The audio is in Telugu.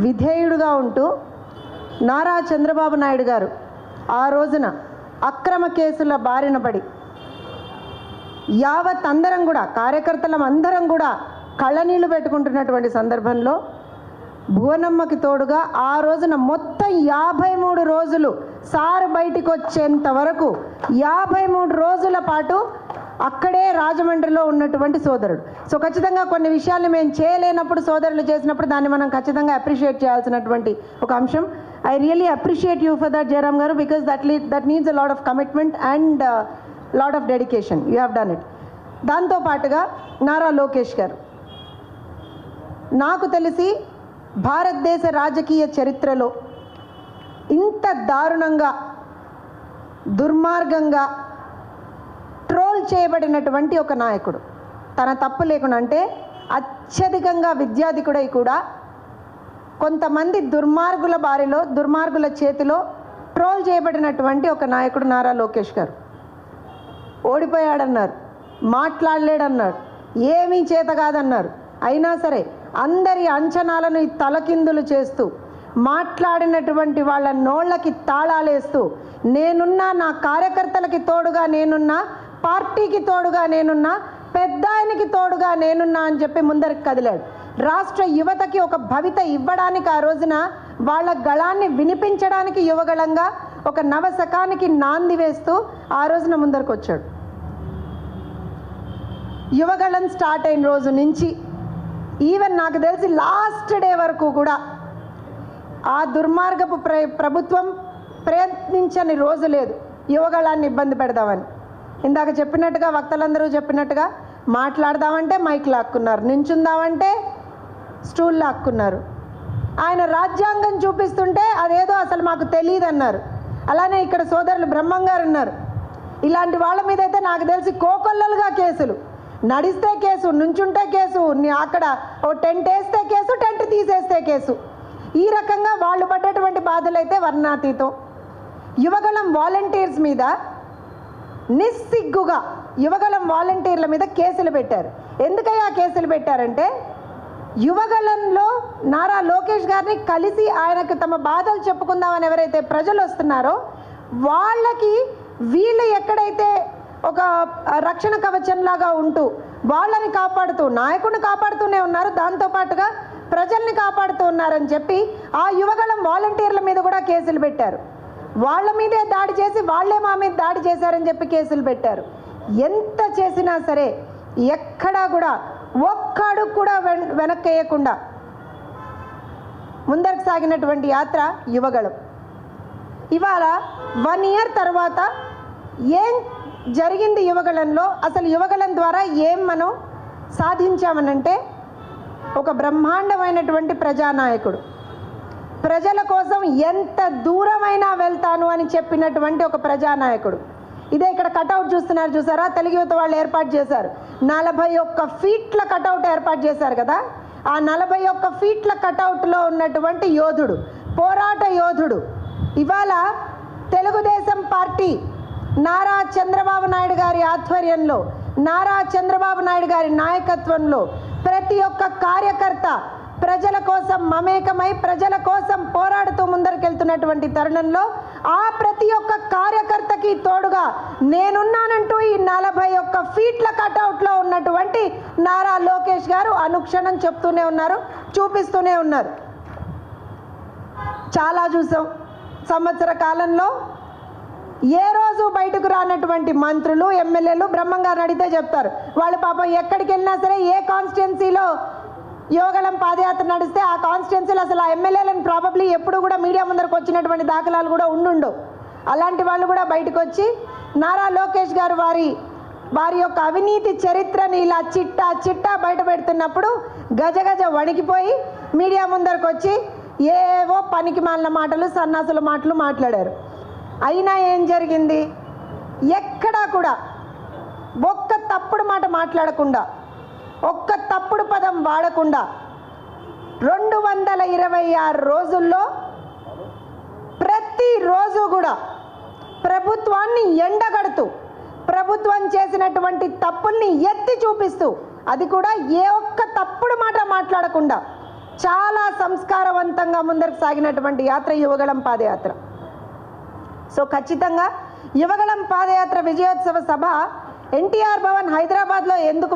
విధేయుడుగా ఉంటూ నారా చంద్రబాబు నాయుడు గారు ఆ రోజున అక్రమ కేసుల బారిన పడి యావత్ అందరం కూడా కార్యకర్తలం అందరం కూడా కళ్ళనీళ్ళు పెట్టుకుంటున్నటువంటి సందర్భంలో భువనమ్మకి తోడుగా ఆ రోజున మొత్తం యాభై మూడు రోజులు సార్ బయటికి వచ్చేంత వరకు యాభై మూడు రోజుల పాటు అక్కడే రాజమండ్రిలో ఉన్నటువంటి సోదరుడు. సో ఖచ్చితంగా కొన్ని విషయాలు మేము చేయలేనప్పుడు సోదరులు చేసినప్పుడు దాన్ని మనం ఖచ్చితంగా అప్రిషియేట్ చేయాల్సినటువంటి ఒక అంశం. I really appreciate you for that Jayaram గారు because that lee that needs a lot of commitment and lot of dedication you have done it దాంతోపాటుగా నారా లోకేష్ గారు. నాకు తెలిసి భారతదేశ రాజకీయ చరిత్రలో ఇంత దారుణంగా దుర్మార్గంగా చేయబడినటువంటి ఒక నాయకుడు. తన తప్పు లేకుండా అంటే అత్యధికంగా విద్యాధికుడై కూడా కొంతమంది దుర్మార్గుల బారిలో దుర్మార్గుల చేతిలో ట్రోల్ చేయబడినటువంటి ఒక నాయకుడు నారా లోకేష్ గారు. ఓడిపోయాడన్నారు మాట్లాడలేడన్నారు ఏమీ చేత కాదన్నారు. అయినా సరే అందరి అంచనాలను తలకిందులు చేస్తూ మాట్లాడినటువంటి వాళ్ళ నోళ్ళకి తాళాలేస్తూ నేనున్నా నా కార్యకర్తలకి తోడుగా నేనున్నా పార్టీకి తోడుగా నేనున్నా పెద్ద ఆయనకి తోడుగా నేనున్నా అని చెప్పి ముందరికి కదిలాడు. రాష్ట్ర యువతకి ఒక భవిత ఇవ్వడానికి ఆ రోజున వాళ్ళ గళాన్ని వినిపించడానికి యువగళంగా ఒక నవశకానికి నాంది వేస్తూ ఆ రోజున ముందరికి వచ్చాడు యువగళం స్టార్ట్ అయిన రోజు నుంచి ఈవెన్ నాకు తెలిసి లాస్ట్ డే వరకు కూడా ఆ దుర్మార్గపు ప్ర ప్రభుత్వం ప్రయత్నించని రోజు లేదు. యువగళాన్ని ఇబ్బంది పెడదామని. ఇందాక చెప్పినట్టుగా వక్తలందరూ చెప్పినట్టుగా మాట్లాడదామంటే మైక్ లాక్కున్నారు నించుందామంటే స్టూల్ లాక్కున్నారు. ఆయన రాజ్యాంగం చూపిస్తుంటే అదేదో అసలు మాకు తెలియదు అన్నారు అలానే ఇక్కడ సోదరులు బ్రహ్మం గారు ఉన్నారు ఇలాంటి వాళ్ళ మీద అయితే నాకు తెలిసి కోకొల్లలుగా కేసులు. నడిస్తే కేసు నుంచుంటే కేసు అక్కడ ఓ టెంట్ వేస్తే కేసు టెంట్ తీసేస్తే కేసు. ఈ రకంగా వాళ్ళు పడ్డటువంటి బాధలు అయితే వర్ణాతీతం. యువగళం వాలంటీర్స్ మీద నిస్సిగ్గుగా యువగలం వాలంటీర్ల మీద కేసులు పెట్టారు. ఎందుకయ్యా కేసులు పెట్టారంటే యువగళంలో నారా లోకేష్ గారిని కలిసి ఆయనకు తమ బాధలు చెప్పుకుందామని ఎవరైతే ప్రజలు వస్తున్నారో వాళ్ళకి వీళ్ళు ఎక్కడైతే ఒక రక్షణ కవచంలాగా ఉంటూ వాళ్ళని కాపాడుతూ నాయకుడిని కాపాడుతూనే ఉన్నారు దాంతోపాటుగా ప్రజల్ని కాపాడుతూ ఉన్నారని చెప్పి ఆ యువగళం వాలంటీర్ల మీద కూడా కేసులు పెట్టారు. వాళ్ళ మీదే దాడి చేసి వాళ్ళే మా మీద దాడి చేశారని చెప్పి కేసులు పెట్టారు. ఎంత చేసినా సరే ఎక్కడా కూడా ఒక్క అడుగు కూడా వెన్ వెనక్కేయకుండా ముందరకు సాగినటువంటి యాత్ర యువగళం. ఇవాళ వన్ ఇయర్ తర్వాత ఏం జరిగింది యువగళంలో? అసలు యువగళం ద్వారా ఏం మనం సాధించామనంటే ఒక బ్రహ్మాండమైనటువంటి ప్రజానాయకుడు. ప్రజల కోసం ఎంత దూరమైనా వెళ్తాను అని చెప్పినటువంటి ఒక ప్రజానాయకుడు. ఇదే ఇక్కడ కటౌట్ చూస్తున్నారు చూసారా? తెలుగు యువత వాళ్ళు ఏర్పాటు చేశారు. నలభై ఒక్క ఫీట్ల కటౌట్ ఏర్పాటు చేశారు కదా? ఆ నలభై ఒక్క ఫీట్ల కటౌట్లో ఉన్నటువంటి యోధుడు పోరాట యోధుడు. ఇవాళ తెలుగుదేశం పార్టీ నారా చంద్రబాబు నాయుడు గారి ఆధ్వర్యంలో నారా చంద్రబాబు నాయుడు గారి నాయకత్వంలో ప్రతి ఒక్క కార్యకర్త ప్రజల కోసం మమేకమై ప్రజల కోసం పోరాడుతూ ముందరికెళ్తున్నటువంటి తరుణంలో ఆ ప్రతి ఒక్క కార్యకర్తకి తోడుగా నేనున్నానంటూ ఈ నలభై ఒక్క ఫీట్ల కటౌట్లో ఉన్నటువంటి నారా లోకేష్ గారు అనుక్షణం చెప్తూనే ఉన్నారు చూపిస్తూనే ఉన్నారు. చాలా చూసాం. సంవత్సర కాలంలో ఏ రోజు బయటకు రానటువంటి మంత్రులు ఎమ్మెల్యేలు బ్రహ్మంగారు అడిగితే చెప్తారు. వాళ్ళు పాపం ఎక్కడికి వెళ్ళినా సరే ఏ కాన్స్టిట్యున్సీలో యోగలం పాదయాత్ర నడిస్తే ఆ కాన్స్టిట్యున్సీలు అసలు ఆ ఎమ్మెల్యేలను ప్రాబబ్లీ ఎప్పుడు కూడా మీడియా ముందరకు వచ్చినటువంటి దాఖలాలు కూడా ఉండుండు. అలాంటి వాళ్ళు కూడా బయటకు వచ్చి నారా లోకేష్ గారు వారి వారి యొక్క అవినీతి చరిత్రని ఇలా చిట్టా చిట్టా బయట పెడుతున్నప్పుడు గజ గజ వణికిపోయి మీడియా ముందరకు వచ్చి ఏవో పనికి మాలిన మాటలు సన్నాసుల మాటలు మాట్లాడారు. అయినా ఏం జరిగింది? ఎక్కడా కూడా ఒక్క తప్పుడు మాట మాట్లాడకుండా పదం వాడకుండా రెండు వందల ఇరవై ఆరు రోజుల్లో ప్రతిరోజు కూడా ప్రభుత్వాన్ని ఎండగడుతూ ప్రభుత్వం చేసినటువంటి తప్పుల్ని ఎత్తి చూపిస్తూ అది కూడా ఏ ఒక్క తప్పుడు మాట మాట్లాడకుండా చాలా సంస్కారవంతంగా ముందరకు సాగినటువంటి యాత్ర యువగళం పాదయాత్ర. సో ఖచ్చితంగా యువగళం పాదయాత్ర విజయోత్సవ సభ ఎన్టీఆర్ భవన్ హైదరాబాద్లో ఎందుకు